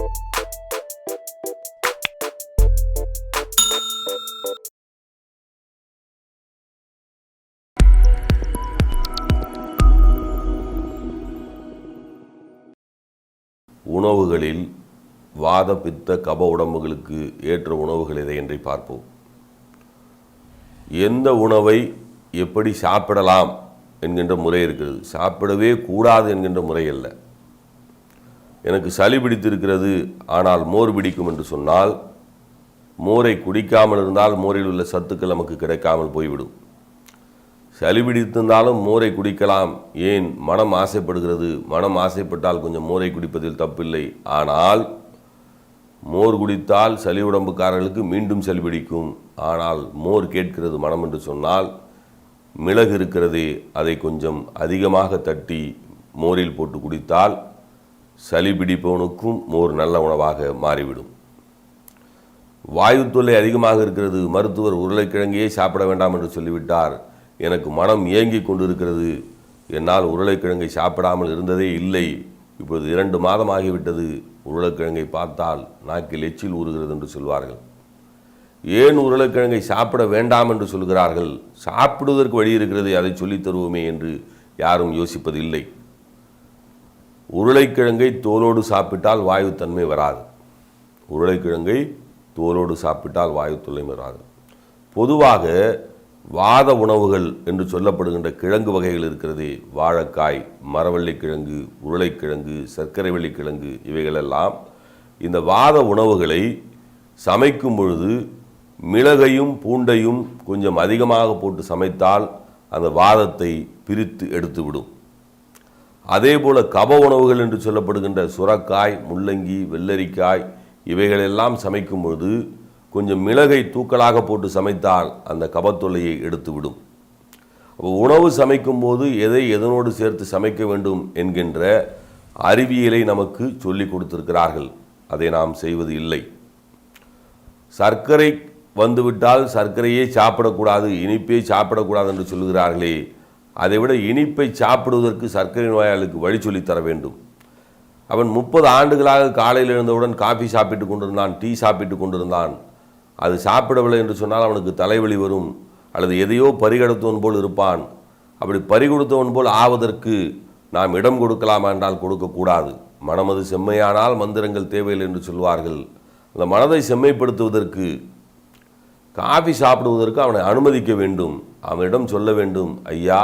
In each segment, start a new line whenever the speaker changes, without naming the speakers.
உணவுகளில் வாத பித்த கப உடம்புகளுக்கு ஏற்ற உணவுகள் எதை என்று பார்ப்போம். எந்த உணவை எப்படி சாப்பிடலாம் என்கின்ற முறை இருக்கிறது சாப்பிடவே கூடாது என்கின்ற முறை அல்ல. எனக்கு சளி பிடித்திருக்கிறது ஆனால் மோர் பிடிக்கும் என்று சொன்னால் மோரை குடிக்காமல் இருந்தால் மோரில் உள்ள சத்துக்கள் நமக்கு கிடைக்காமல் போய்விடும். சளி பிடித்திருந்தாலும் மோரை குடிக்கலாம். ஏன்? மனம் ஆசைப்படுகிறது. மனம் ஆசைப்பட்டால் கொஞ்சம் மோரை குடிப்பதில் தப்பில்லை. ஆனால் மோர் குடித்தால் சளி உடம்புக்காரர்களுக்கு மீண்டும் சளி பிடிக்கும். ஆனால் மோர் கேட்கிறது மனம் என்று சொன்னால் மிளகு இருக்கிறதே அதை கொஞ்சம் அதிகமாக தட்டி மோரில் போட்டு குடித்தால் சளி பிடிப்பவனுக்கும் மோர் நல்ல உணவாக மாறிவிடும். வாயு தொல்லை அதிகமாக இருக்கிறது. மருத்துவர் உருளைக்கிழங்கையே சாப்பிட வேண்டாம் என்று சொல்லிவிட்டார். எனக்கு மனம் ஏங்கிக் கொண்டிருக்கிறது. என்னால் உருளைக்கிழங்கை சாப்பிடாமல் இருந்ததே இல்லை. இப்பொழுது இரண்டு மாதம் ஆகிவிட்டது உருளைக்கிழங்கை பார்த்தால் நாக்கில் எச்சில் ஊறுகிறது என்று சொல்வார்கள். ஏன் உருளைக்கிழங்கை சாப்பிட வேண்டாம் என்று சொல்கிறார்கள்? சாப்பிடுவதற்கு வழி இருக்கிறது அதை சொல்லித் தருவோமே என்று யாரும் யோசிப்பதில்லை. உருளைக்கிழங்கை தோலோடு சாப்பிட்டால் வாயுத்தன்மை வராது. உருளைக்கிழங்கை தோலோடு சாப்பிட்டால் வாயுத்தன்மை வராது. பொதுவாக வாத உணவுகள் என்று சொல்லப்படுகின்ற கிழங்கு வகைகள் இருக்கிறது. வாழைக்காய் மரவள்ளிக்கிழங்கு உருளைக்கிழங்கு சர்க்கரை வள்ளிக்கிழங்கு இவைகளெல்லாம் இந்த வாத உணவுகளை சமைக்கும் பொழுது மிளகையும் பூண்டையும் கொஞ்சம் அதிகமாக போட்டு சமைத்தால் அந்த வாதத்தை பிரித்து எடுத்துவிடும். அதே போல் கப உணவுகள் என்று சொல்லப்படுகின்ற சுரக்காய் முள்ளங்கி வெள்ளரிக்காய் இவைகளெல்லாம் சமைக்கும் பொழுது கொஞ்சம் மிளகை தூக்கலாக போட்டு சமைத்தால் அந்த கபத்தொல்லையை எடுத்துவிடும். அப்போ உணவு சமைக்கும் போது எதை எதனோடு சேர்த்து சமைக்க வேண்டும் என்கின்ற அறிவியலை நமக்கு சொல்லிக் கொடுத்திருக்கிறார்கள். அதை நாம் செய்வது இல்லை. சர்க்கரை வந்துவிட்டால் சர்க்கரையே சாப்பிடக்கூடாது இனிப்பே சாப்பிடக்கூடாது என்று சொல்கிறார்களே அதைவிட இனிப்பை சாப்பிடுவதற்கு சர்க்கரை நோயாளிக்கு வழி சொல்லித்தர வேண்டும். அவன் முப்பது ஆண்டுகளாக காலையில் எழுந்தவுடன் காஃபி சாப்பிட்டு கொண்டிருந்தான் டீ சாப்பிட்டு கொண்டிருந்தான். அது சாப்பிடவில்லை என்று சொன்னால் அவனுக்கு தலைவலி வரும் அல்லது எதையோ பறிகெடுத்தவன் போல் இருப்பான். அப்படி பறிகொடுத்தவன் போல் ஆவதற்கு நாம் இடம் கொடுக்கலாமா என்றால் கொடுக்கக்கூடாது மனமது செம்மையானால் மந்திரங்கள் தேவையில்லை என்று சொல்வார்கள். அந்த மனதை செம்மைப்படுத்துவதற்கு காஃபி சாப்பிடுவதற்கு அவனை அனுமதிக்க வேண்டும். அவனிடம் சொல்ல வேண்டும் ஐயா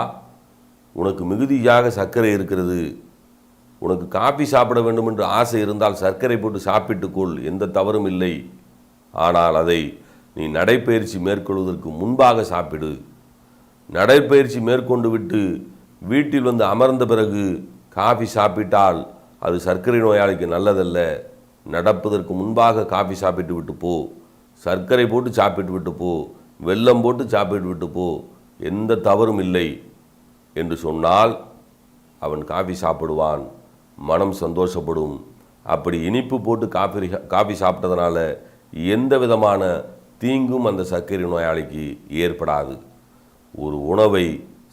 உனக்கு மிகுதியாக சர்க்கரை இருக்கிறது. உனக்கு காஃபி சாப்பிட வேண்டும் என்று ஆசை இருந்தால் சர்க்கரை போட்டு சாப்பிட்டுக்கொள் எந்த தவறும் இல்லை. ஆனால் அதை நீ நடைப்பயிற்சி மேற்கொள்வதற்கு முன்பாக சாப்பிடு. நடைப்பயிற்சி மேற்கொண்டு விட்டு வீட்டில் வந்து அமர்ந்த பிறகு காஃபி சாப்பிட்டால் அது சர்க்கரை நோயாளிக்கு நல்லதல்ல. நடப்பதற்கு முன்பாக காஃபி சாப்பிட்டு விட்டு போ. சர்க்கரை போட்டு சாப்பிட்டு விட்டு போ. வெல்லம் போட்டு சாப்பிட்டு விட்டு போ. எந்த தவறும் இல்லை. என்று சொன்னால் அவன் காஃபி சாப்பிடுவான் மனம் சந்தோஷப்படும். அப்படி இனிப்பு போட்டு காஃபி காஃபி சாப்பிட்டதுனால எந்த விதமான தீங்கும் அந்த சர்க்கரை நோயாளிக்கு ஏற்படாது. ஒரு உணவை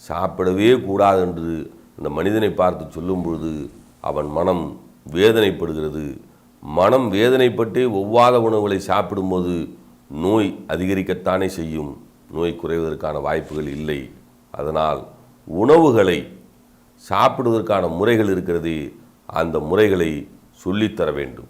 சாப்பிடவே கூடாது என்று அந்த மனிதனை பார்த்து சொல்லும் பொழுது அவன் மனம் வேதனைப்படுகிறது. மனம் வேதனைப்பட்டே ஒவ்வாத உணவுகளை சாப்பிடும்போது நோய் அதிகரிக்கத்தானே செய்யும். நோய் குறைவதற்கான வாய்ப்புகள் இல்லை. அதனால் உணவுகளை சாப்பிடுவதற்கான முறைகள் இருக்கிறது அந்த முறைகளை சொல்லித்தர வேண்டும்.